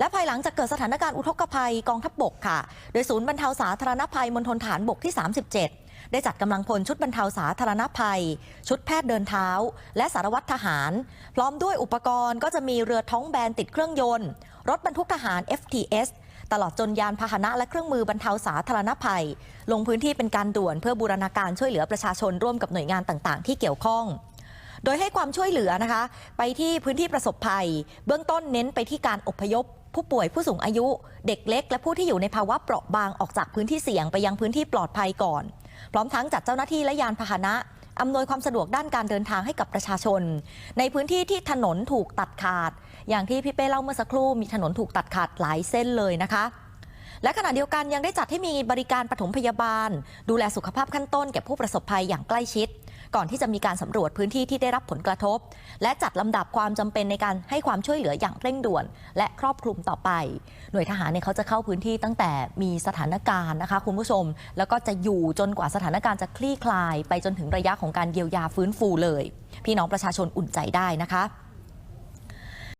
และภายหลังจากเกิดสถานการณ์อุทกภัยกองทัพบกค่ะ โดยศูนย์บรรเทาสาธารณภัยมณฑลฐานบกที่ 37 ได้จัดกำลังพลชุดบรรเทาสาธารณภัย ชุดแพทย์เดินเท้า และสารวัตรทหาร พร้อมด้วยอุปกรณ์ก็จะมีเรือท้องแบนติดเครื่องยนต์ รถบรรทุกทหาร FTS ตลอดจนยานพาหนะและเครื่องมือบรรเทาสาธารณภัย ลงพื้นที่เป็นการด่วนเพื่อบูรณาการช่วยเหลือประชาชนร่วมกับหน่วยงานต่าง ๆ ที่เกี่ยวข้อง โดยให้ความช่วยเหลือนะคะ ไปที่พื้นที่ประสบภัย เบื้องต้นเน้นไปที่การอพยพ ผู้ป่วยผู้สูงอายุ เด็กเล็ก และผู้ที่อยู่ในภาวะเปราะบางออกจากพื้นที่เสี่ยงไปยังพื้นที่ปลอดภัยก่อน พร้อมทั้งจัดเจ้าหน้าที่และยานพาหนะอำนวยความสะดวกด้านการเดินทางให้กับประชาชน ในพื้นที่ที่ถนนถูกตัดขาด อย่างที่พี่เป้เล่าเมื่อสักครู่มีถนนถูกตัดขาดหลายเส้นเลยนะคะ และขณะเดียวกันยังได้จัดให้มีบริการปฐมพยาบาล ดูแลสุขภาพขั้นต้นแก่ผู้ประสบภัยอย่างใกล้ชิด ก่อนที่จะมีการสำรวจพื้นที่ที่ได้รับผลกระทบ และจัดลำดับความจำเป็นในการให้ความช่วยเหลืออย่างเร่งด่วน และครอบคลุมต่อไป หน่วยทหารเนี่ยเขาจะเข้าพื้นที่ตั้งแต่มีสถานการณ์นะคะ คุณผู้ชม แล้วก็จะอยู่จนกว่าสถานการณ์จะคลี่คลาย ไปจนถึงระยะของการเยียวยาฟื้นฟูเลย พี่น้องประชาชนอุ่นใจได้นะคะ